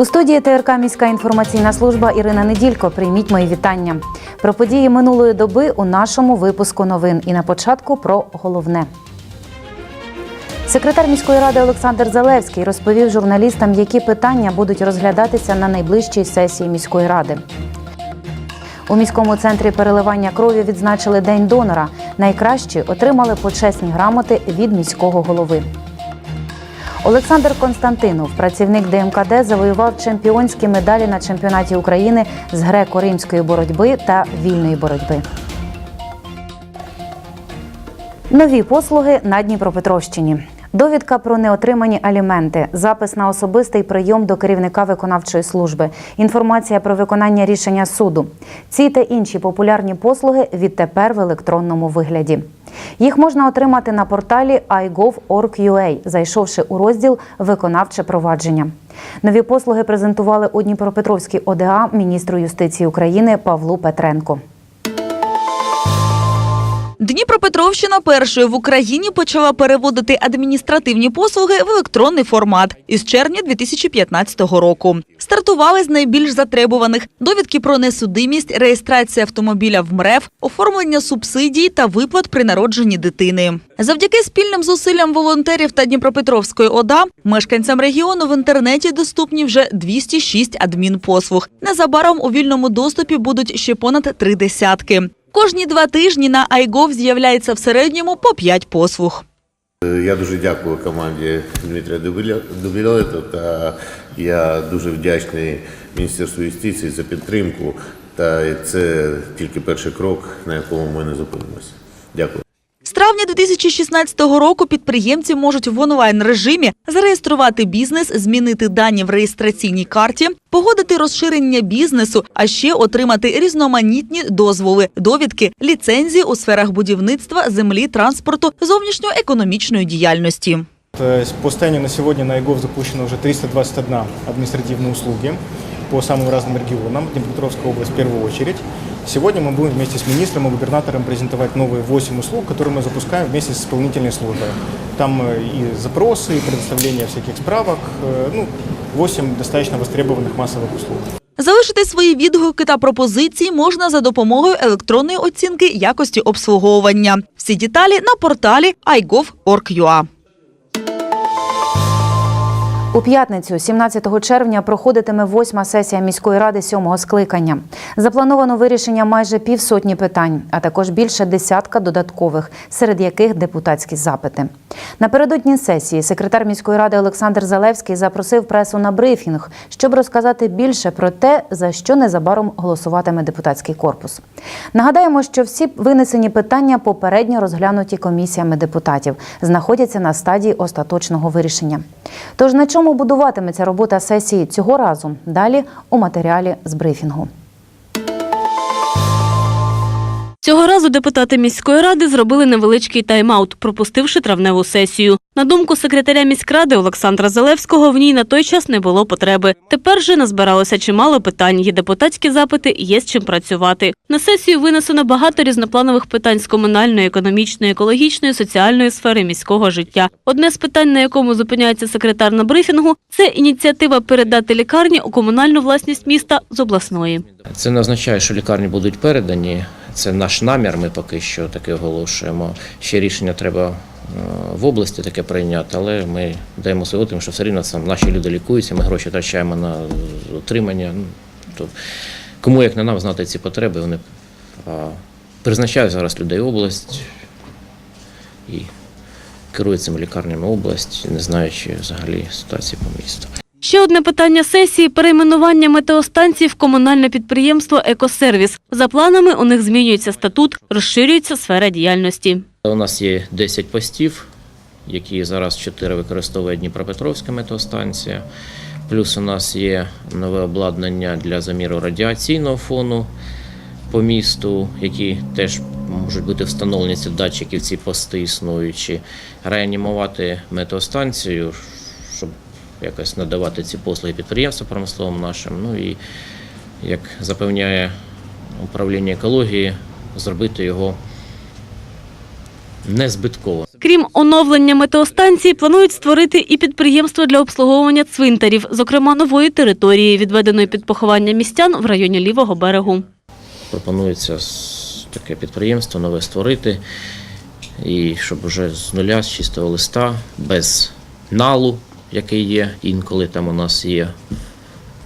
У студії ТРК міська інформаційна служба Ірина Неділько. Прийміть мої вітання. Про події минулої доби у нашому випуску новин. І на початку про головне. Секретар міської ради Олександр Залевський розповів журналістам, які питання будуть розглядатися на найближчій сесії міської ради. У міському центрі переливання крові відзначили День донора. Найкращі отримали почесні грамоти від міського голови. Олександр Константинов, працівник ДМКД, завоював чемпіонські медалі на чемпіонаті України з греко-римської боротьби та вільної боротьби. Нові послуги на Дніпропетровщині. Довідка про неотримані аліменти, запис на особистий прийом до керівника виконавчої служби, інформація про виконання рішення суду. Ці та інші популярні послуги відтепер в електронному вигляді. Їх можна отримати на порталі iGov.org.ua, зайшовши у розділ Виконавче провадження. Нові послуги презентували у Дніпропетровській ОДА міністру юстиції України Павлу Петренко. Дніпропетровщина першою в Україні почала переводити адміністративні послуги в електронний формат із червня 2015 року. Стартували з найбільш затребуваних довідки про несудимість, реєстрація автомобіля в МРЕВ, оформлення субсидій та виплат при народженні дитини. Завдяки спільним зусиллям волонтерів та Дніпропетровської ОДА мешканцям регіону в інтернеті доступні вже 206 адмінпослуг. Незабаром у вільному доступі будуть ще понад три десятки. Кожні два тижні на iGov з'являється в середньому по п'ять послуг. Я дуже дякую команді Дмитрія Дубіля- та я дуже вдячний Міністерству юстиції за підтримку. Та це тільки перший крок, на якому ми не зупинимося. Дякую. З травня 2016 року підприємці можуть в онлайн режимі зареєструвати бізнес, змінити дані в реєстраційній карті, погодити розширення бізнесу, а ще отримати різноманітні дозволи, довідки, ліцензії у сферах будівництва, землі, транспорту, зовнішньоекономічної діяльності. Э, По состоянию на сегодня на ЕГОВ запущено уже 321 административные услуги по самым разным регионам, Днепропетровская область в первую очередь. Сегодня мы будем вместе с министром и губернатором презентовать новые 8 услуг, которые мы запускаем вместе с исполнительной службой. Там э, и запросы, и предоставление всяких справок, э, ну, 8 достаточно востребованных массовых услуг. Залишити свої відгуки та пропозиції можна за допомогою електронної оцінки якості обслуговування. Всі деталі на порталі iGov.org.ua. У п'ятницю, 17 червня, проходитиме восьма сесія міської ради сьомого скликання. Заплановано вирішення майже півсотні питань, а також більше десятка додаткових, серед яких депутатські запити. Напередодні сесії секретар міської ради Олександр Залевський запросив пресу на брифінг, щоб розказати більше про те, за що незабаром голосуватиме депутатський корпус. Нагадаємо, що всі винесені питання попередньо розглянуті комісіями депутатів, знаходяться на стадії остаточного вирішення. Тож на чому будуватиметься робота сесії цього разу? Далі у матеріалі з брифінгу. Цього разу депутати міської ради зробили невеличкий тайм-аут, пропустивши травневу сесію. На думку секретаря міськради Олександра Залевського, в ній на той час не було потреби. Тепер же назбиралося чимало питань. Є депутатські запити, є з чим працювати. На сесію винесено багато різнопланових питань з комунальної, економічної, екологічної, соціальної сфери міського життя. Одне з питань, на якому зупиняється секретар на брифінгу, це ініціатива передати лікарні у комунальну власність міста з обласної. Це не означає, що лікарні будуть передані. Це наш намір. Ми поки що таке оголошуємо. Ще рішення треба е, в області таке прийняти, але ми даємо свого, тому що все рівно сам наші люди лікуються. Ми гроші втрачаємо на утримання. Ну, то кому як не нам знати ці потреби, вони призначають зараз людей область і керують цими лікарнями область, не знаючи взагалі ситуації по місту. Ще одне питання сесії – перейменування метеостанції в комунальне підприємство «Екосервіс». За планами у них змінюється статут, розширюється сфера діяльності. У нас є 10 постів, які зараз 4 використовує Дніпропетровська метеостанція. Плюс у нас є нове обладнання для заміру радіаційного фону по місту, які теж можуть бути встановлені ці датчики в ці пости існуючі, реанімувати метеостанцію, якось надавати ці послуги підприємствам промисловим нашим. Ну і як запевняє управління екології, зробити його не збитково. Крім оновлення метеостанції, планують створити і підприємство для обслуговування цвинтарів, зокрема нової території, відведеної під поховання містян в районі лівого берегу. Пропонується таке підприємство нове створити, і щоб вже з нуля, з чистого листа, без налу, який є, інколи там у нас є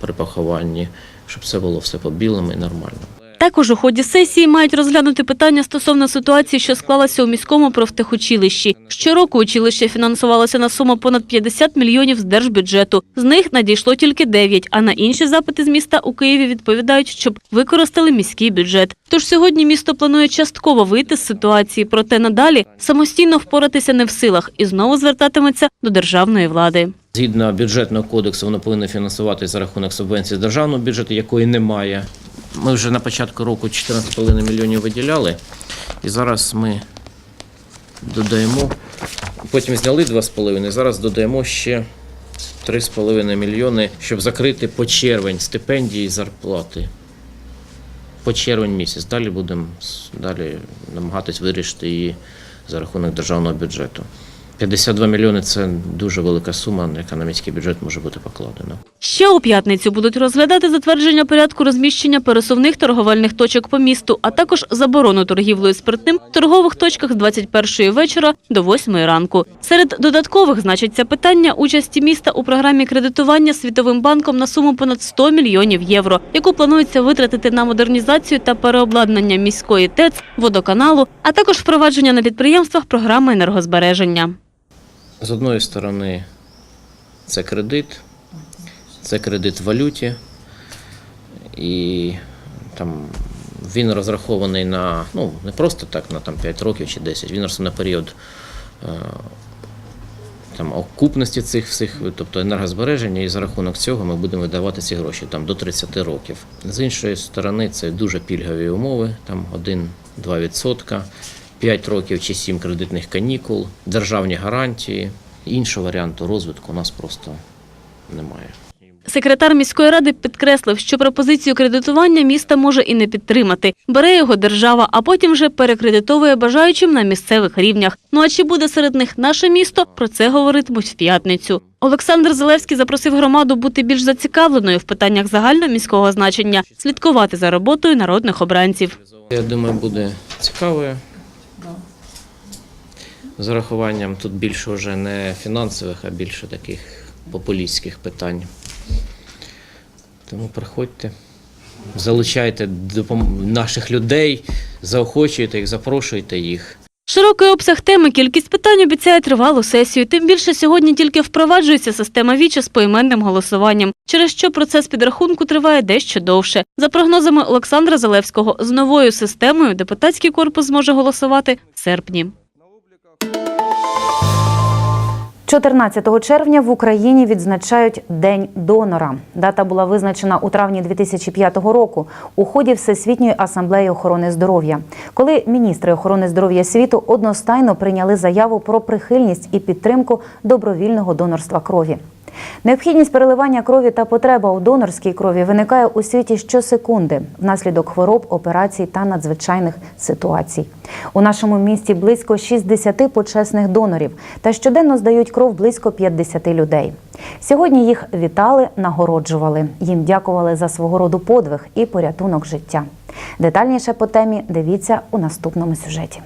при похованні, щоб це було все по-білому і нормально. Також у ході сесії мають розглянути питання стосовно ситуації, що склалася у міському профтехучилищі. Щороку училище фінансувалося на суму понад 50 мільйонів з держбюджету. З них надійшло тільки 9, а на інші запити з міста у Києві відповідають, щоб використали міський бюджет. Тож сьогодні місто планує частково вийти з ситуації, проте надалі самостійно впоратися не в силах і знову звертатиметься до державної влади. Згідно бюджетного кодексу, воно повинно фінансуватися за рахунок субвенції з державного бюджету, якої немає. Ми вже на початку року 14,5 мільйонів виділяли, і зараз ми додаємо, потім зняли 2,5, зараз додаємо ще 3,5 мільйони, щоб закрити по червень стипендії і зарплати. По червень місяць. Далі будемо далі намагатись вирішити її за рахунок державного бюджету. 52 мільйони це дуже велика сума, яка на міський бюджет може бути покладена. Ще у п'ятницю будуть розглядати затвердження порядку розміщення пересувних торговельних точок по місту, а також заборону торгівлею спиртним в торгових точках з 21 вечора до 8 ранку. Серед додаткових значиться питання участі міста у програмі кредитування Світовим банком на суму понад 100 мільйонів євро, яку планується витратити на модернізацію та переобладнання міської ТЕЦ, водоканалу, а також впровадження на підприємствах програми енергозбереження. З одної сторони, це кредит, це кредит в валюті, і там він розрахований на ну не просто так на там 5 років чи 10, він на період е, там окупності цих всіх, тобто енергозбереження, і за рахунок цього ми будемо видавати ці гроші там до 30 років. З іншої сторони, це дуже пільгові умови, там 1-2%, 5 років чи 7 кредитних канікул, державні гарантії. Іншого варіанту розвитку у нас просто немає. Секретар міської ради підкреслив, що пропозицію кредитування міста може і не підтримати. Бере його держава, а потім вже перекредитовує бажаючим на місцевих рівнях. Ну а чи буде серед них наше місто? Про це говоритимуть в п'ятницю. Олександр Зелевський запросив громаду бути більш зацікавленою в питаннях загальноміського значення, слідкувати за роботою народних обранців. Я думаю, буде цікавою. З урахуванням тут більше вже не фінансових, а більше таких популістських питань. Тому приходьте, залучайте наших людей, заохочуйте їх, запрошуйте їх. Широкий обсяг теми, кількість питань обіцяє тривалу сесію. Тим більше сьогодні тільки впроваджується система віча з поіменним голосуванням, через що процес підрахунку триває дещо довше. За прогнозами Олександра Залевського, з новою системою депутатський корпус зможе голосувати в серпні. 14 червня в Україні відзначають День донора. Дата була визначена у травні 2005 року у ході Всесвітньої асамблеї охорони здоров'я, коли міністри охорони здоров'я світу одностайно прийняли заяву про прихильність і підтримку добровільного донорства крові. Необхідність переливання крові та потреба у донорській крові виникає у світі щосекунди внаслідок хвороб, операцій та надзвичайних ситуацій. У нашому місті близько 60 почесних донорів та щоденно здають кров близько 50 людей. Сьогодні їх вітали, нагороджували. Їм дякували за свого роду подвиг і порятунок життя. Детальніше по темі дивіться у наступному сюжеті.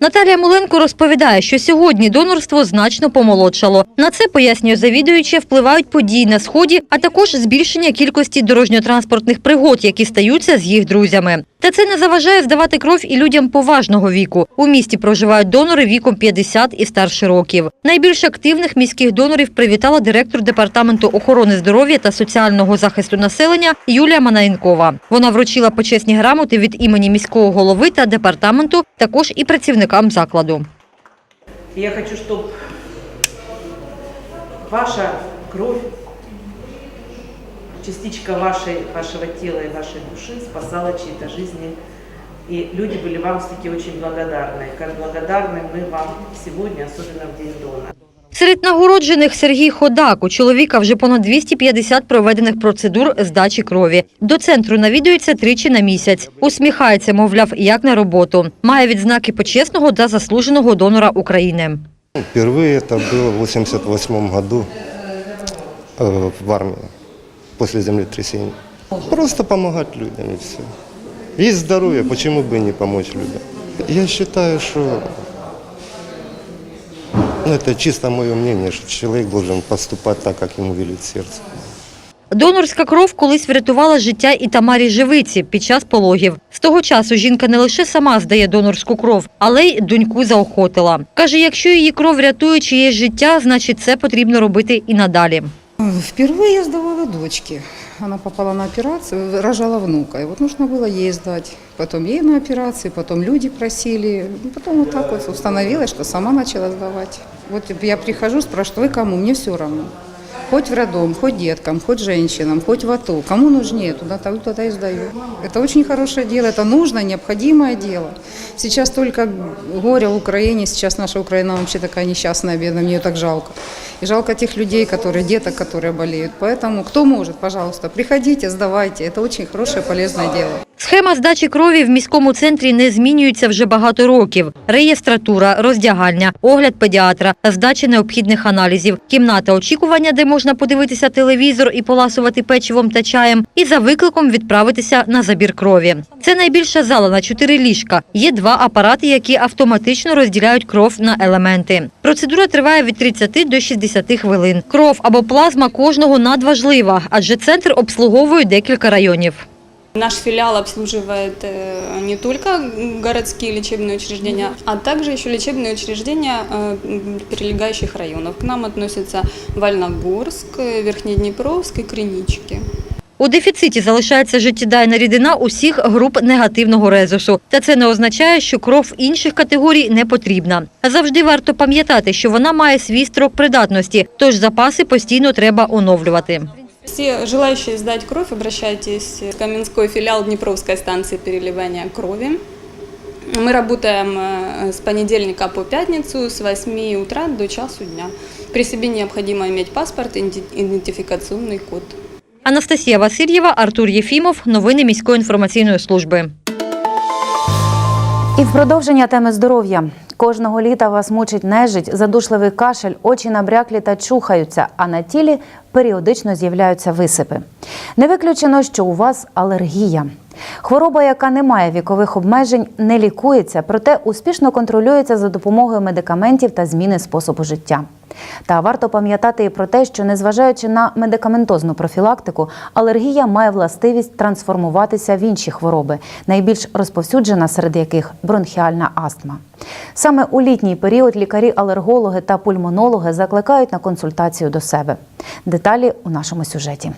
Наталія Муленко розповідає, що сьогодні донорство значно помолодшало. На це пояснює завідуючи, впливають події на сході, а також збільшення кількості дорожньо-транспортних пригод, які стаються з їх друзями. Та це не заважає здавати кров і людям поважного віку. У місті проживають донори віком 50 і старше років. Найбільш активних міських донорів привітала директор департаменту охорони здоров'я та соціального захисту населення Юлія Манаєнкова. Вона вручила почесні грамоти від імені міського голови та департаменту, також і працівникам закладу. Я хочу, чтобы ваша кровь, частичка вашей, вашего тела и вашей души спасала чьи-то жизни. И люди были вам все-таки очень благодарны. Как благодарны мы вам сегодня, особенно в День Дона. Серед нагороджених Сергій Ходак. У чоловіка вже понад 250 проведених процедур здачі крові. До центру навідується тричі на місяць. Усміхається, мовляв, як на роботу. Має відзнаки почесного та заслуженого донора України. Впервые это было в 88 году э, в армии, после землетрясения. Просто помогать людям и все. Есть здоровье, почему бы не помочь людям? Я считаю, что ну, это чисто мое мнение, что человек должен поступать так, как ему велит сердце. Донорська кров колись врятувала життя і Тамарі Живиці під час пологів. З того часу жінка не лише сама здає донорську кров, але й доньку заохотила. Каже, якщо її кров рятує чиєсь життя, значить це потрібно робити і надалі. Впервые я сдавала дочке. Она попала на операцию, рожала внука. И вот нужно было ей сдать. Потом ей на операции, потом люди просили. И Потом вот так вот установилось, что сама начала сдавать. Вот я прихожу, спрашиваю, вы кому? Мне все равно. Хоть в роддом, хоть деткам, хоть женщинам, хоть в АТО. Кому нужнее, туда, туда, туда и сдаю. Это очень хорошее дело, это нужное, необходимое дело. Сейчас только горе в Украине, сейчас наша Украина вообще такая несчастная, бедная, мне ее так жалко. И жалко тех людей, которые, деток, которые болеют. Поэтому, кто может, пожалуйста, приходите, сдавайте. Это очень хорошее, полезное дело. Схема здачі крові в міському центрі не змінюється вже багато років. Реєстратура, роздягальня, огляд педіатра, здача необхідних аналізів, кімната очікування, де можна подивитися телевізор і поласувати печивом та чаєм, і за викликом відправитися на забір крові. Це найбільша зала на чотири ліжка. Є два апарати, які автоматично розділяють кров на елементи. Процедура триває від 30 до 60 хвилин. Кров або плазма кожного надважлива, адже центр обслуговує декілька районів. Наш филиал обслуживает э, не только городские лечебные учреждения, а также еще лечебные учреждения э, м, прилегающих районов. К нам относятся Вольногорск, э, Верхнеднепровск и Кринички. У дефіциті залишається життєдайна рідина усіх груп негативного резусу. Та це не означає, що кров інших категорій не потрібна. Завжди варто пам'ятати, що вона має свій строк придатності, тож запаси постійно треба оновлювати. Все желающие сдать кровь, обращайтесь в Каменской филиал Днепровской станции переливания крови. Мы работаем э, с понедельника по пятницу с 8 утра до часу дня. При себе необходимо иметь паспорт и идентификационный код. Анастасія Васильєва, Артур Єфімов. Новини міської інформаційної служби. І в продовження теми здоров'я. Кожного літа вас мучить нежить, задушливий кашель, очі набряклі та чухаються, а на тілі періодично з'являються висипи. Не виключено, що у вас алергія. Хвороба, яка не має вікових обмежень, не лікується, проте успішно контролюється за допомогою медикаментів та зміни способу життя. Та варто пам'ятати і про те, що незважаючи на медикаментозну профілактику, алергія має властивість трансформуватися в інші хвороби, найбільш розповсюджена серед яких бронхіальна астма. Саме у літній період лікарі-алергологи та пульмонологи закликають на консультацію до себе. Деталі у нашому сюжеті.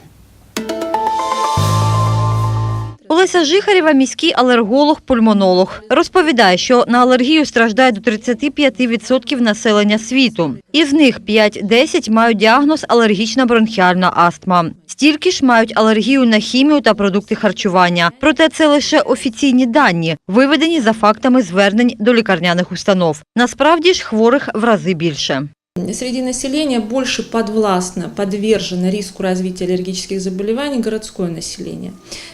Олеся Жихарєва – міський алерголог-пульмонолог. Розповідає, що на алергію страждає до 35% населення світу. Із них 5-10 мають діагноз алергічна бронхіальна астма. Стільки ж мають алергію на хімію та продукти харчування. Проте це лише офіційні дані, виведені за фактами звернень до лікарняних установ. Насправді ж хворих в рази більше. Среди населения больше подвластно, подвержено риску развития аллергических заболеваний городское население.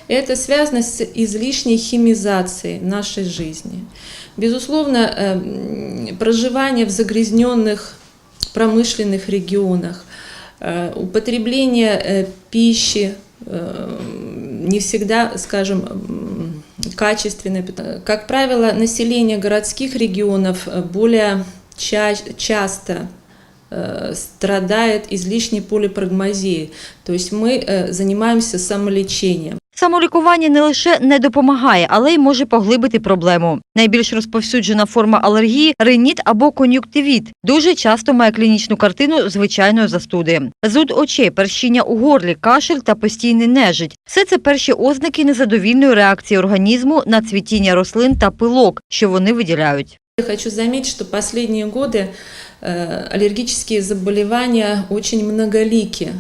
Это связано с излишней химизацией нашей жизни. Безусловно, э, проживание в загрязненных промышленных регионах, э, употребление э, пищи э, не всегда, скажем, м, качественной. Как правило, население городских регионов э, более ча- часто страдает излишней полипрагмазией. То есть мы э, занимаемся самолечением. Самолікування не лише не допомагає, але й може поглибити проблему. Найбільш розповсюджена форма алергії – риніт або кон'юктивіт. Дуже часто має клінічну картину звичайної застуди. Зуд очей, першіння у горлі, кашель та постійний нежить. Все це перші ознаки незадовільної реакції організму на цвітіння рослин та пилок, що вони виділяють. Я хочу заметить, что последние годы э, аллергические заболевания очень многолики.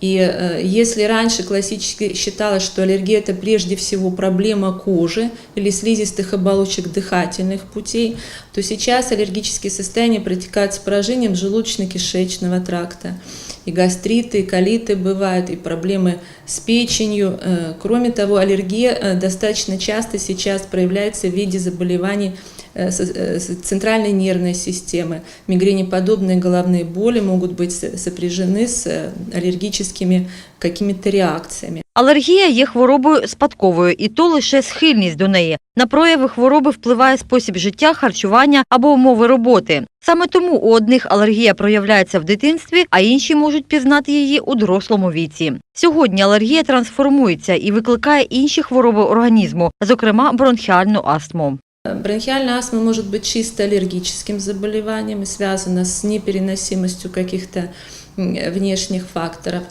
И э, если раньше классически считалось, что аллергия это прежде всего проблема кожи или слизистых оболочек дыхательных путей, то сейчас аллергические состояния протекают с поражением желудочно-кишечного тракта. И гастриты, и колиты бывают, и проблемы с печенью. Э, Кроме того, аллергия э, достаточно часто сейчас проявляется в виде заболеваний э, центральной нервной системы. Мигренеподобные головные боли могут быть со- сопряжены с аллергическими какими-то реакциями. Алергія є хворобою спадковою, і то лише схильність до неї. На прояви хвороби впливає спосіб життя, харчування або умови роботи. Саме тому у одних алергія проявляється в дитинстві, а інші можуть пізнати її у дорослому віці. Сьогодні алергія трансформується і викликає інші хвороби організму, зокрема бронхіальну астму. Бронхиальная астма может быть чисто аллергическим заболеванием и связана с непереносимостью каких-то внешних факторов,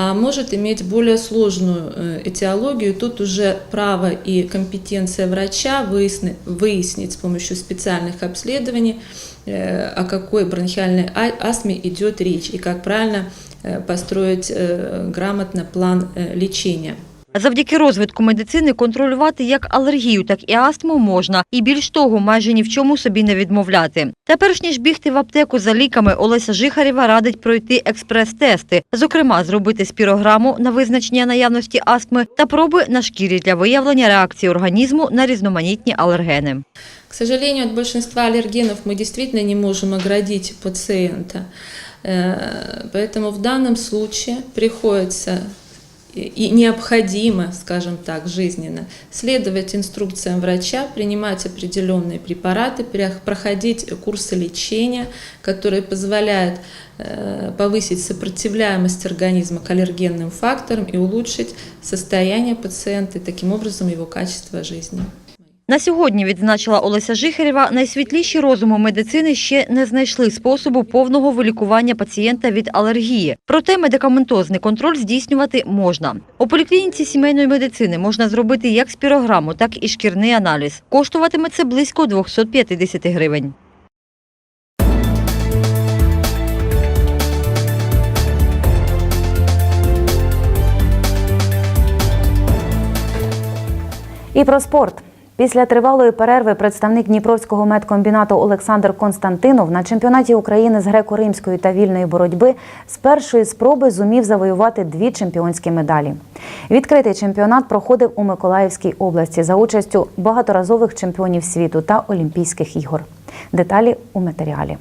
а может иметь более сложную э, этиологию. Тут уже право и компетенция врача выясни- выяснить с помощью специальных обследований, э, о какой бронхиальной а- астме идет речь и как правильно э, построить э, грамотно план э, лечения. Завдяки розвитку медицини контролювати як алергію, так і астму можна, і більш того, майже ні в чому собі не відмовляти. Та перш ніж бігти в аптеку за ліками, Олеся Жихарєва радить пройти експрес-тести, зокрема, зробити спірограму на визначення наявності астми та проби на шкірі для виявлення реакції організму на різноманітні алергени. К сожалению, от большинства аллергенов мы действительно не можем оградить пациента. Э, Поэтому в данном случае приходится и и необходимо, скажем так, жизненно следовать инструкциям врача, принимать определенные препараты, перех- проходить курсы лечения, которые позволяют э, повысить сопротивляемость организма к аллергенным факторам и улучшить состояние пациента и таким образом его качество жизни. На сьогодні, відзначила Олеся Жихарєва, найсвітліші розуму медицини ще не знайшли способу повного вилікування пацієнта від алергії. Проте медикаментозний контроль здійснювати можна. У поліклініці сімейної медицини можна зробити як спірограму, так і шкірний аналіз. Коштуватиме це близько 250 гривень. І про спорт. Після тривалої перерви представник Дніпровського медкомбінату Олександр Константинов на чемпіонаті України з греко-римської та вільної боротьби з першої спроби зумів завоювати дві чемпіонські медалі. Відкритий чемпіонат проходив у Миколаївській області за участю багаторазових чемпіонів світу та Олімпійських ігор. Деталі у матеріалі.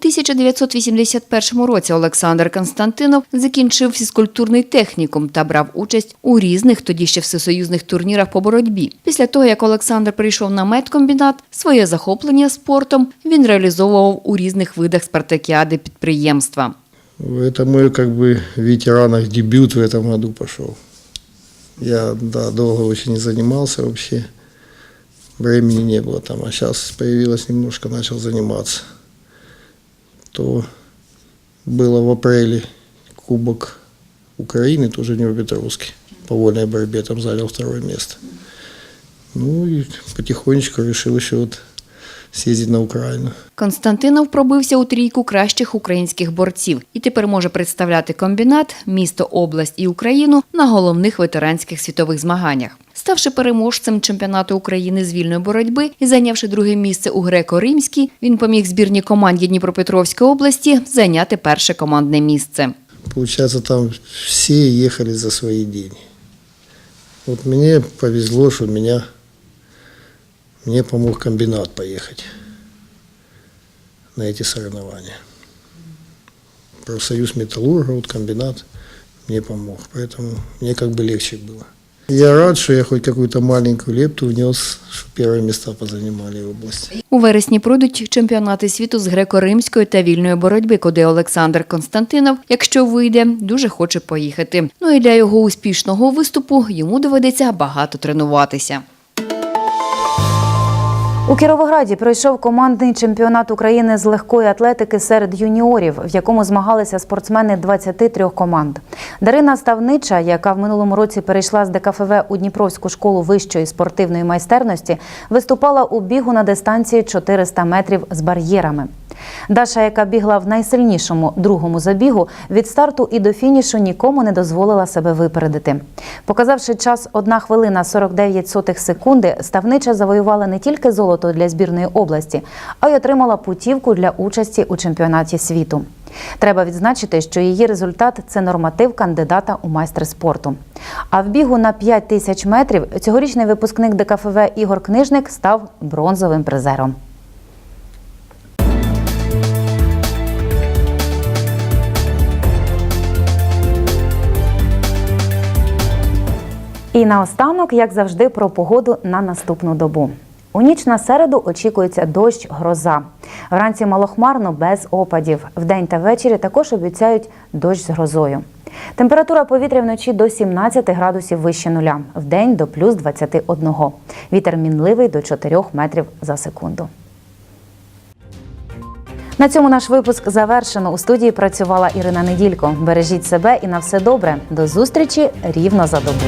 У 1981 році Олександр Константинов закінчив фізкультурний технікум та брав участь у різних тоді ще всесоюзних турнірах по боротьбі. Після того, як Олександр прийшов на медкомбінат, своє захоплення спортом він реалізовував у різних видах спартакіади підприємства. Это мой как бы в ветеранах дебют в этом году пошел. Я да, долго очень не занимался вообще. Времени не было там, а сейчас появилось немножко, начал заниматься. То было в апреле Кубок Украины, тоже в Днепропетровске. По вольной борьбе там занял второе место. Ну и потихонечку решил еще вот съездить на Украину. Константинов пробився у трійку кращих українських борців і тепер може представляти комбінат, місто, область і Україну на головних ветеранських світових змаганнях. Ставши переможцем чемпіонату України з вільної боротьби і зайнявши друге місце у греко-римській, він поміг збірній команді Дніпропетровської області зайняти перше командне місце. Получается, там все ехали за свои деньги. Вот мне повезло, что меня, мне помог комбинат поехать на эти соревнования. Профсоюз металлурга, вот комбинат мне помог, поэтому мне как бы легче было. Я рад, що я хоч якусь маленьку лепту внес, що перші місця позанимали в області. У вересні пройдуть чемпіонати світу з греко-римської та вільної боротьби, куди Олександр Константинов, якщо вийде, дуже хоче поїхати. Ну і для його успішного виступу йому доведеться багато тренуватися. У Кіровограді пройшов командний чемпіонат України з легкої атлетики серед юніорів, в якому змагалися спортсмени 23 команд. Дарина Ставнича, яка в минулому році перейшла з ДКФВ у Дніпровську школу вищої спортивної майстерності, виступала у бігу на дистанції 400 метрів з бар'єрами. Даша, яка бігла в найсильнішому другому забігу, від старту і до фінішу нікому не дозволила себе випередити. Показавши час 1 хвилина 49 сотих секунди, ставнича завоювала не тільки золото для збірної області, а й отримала путівку для участі у чемпіонаті світу. Треба відзначити, що її результат це норматив кандидата у майстри спорту. А в бігу на 5 тисяч метрів цьогорічний випускник ДКФВ Ігор Книжник став бронзовим призером. І наостанок, як завжди, про погоду на наступну добу. У ніч на середу очікується дощ, гроза. Вранці малохмарно без опадів. Вдень та ввечері також обіцяють дощ з грозою. Температура повітря вночі до 17 градусів вище нуля, вдень до плюс 21. Вітер мінливий до 4 метрів за секунду. На цьому наш випуск завершено. У студії працювала Ірина Неділько. Бережіть себе і на все добре. До зустрічі рівно за добу.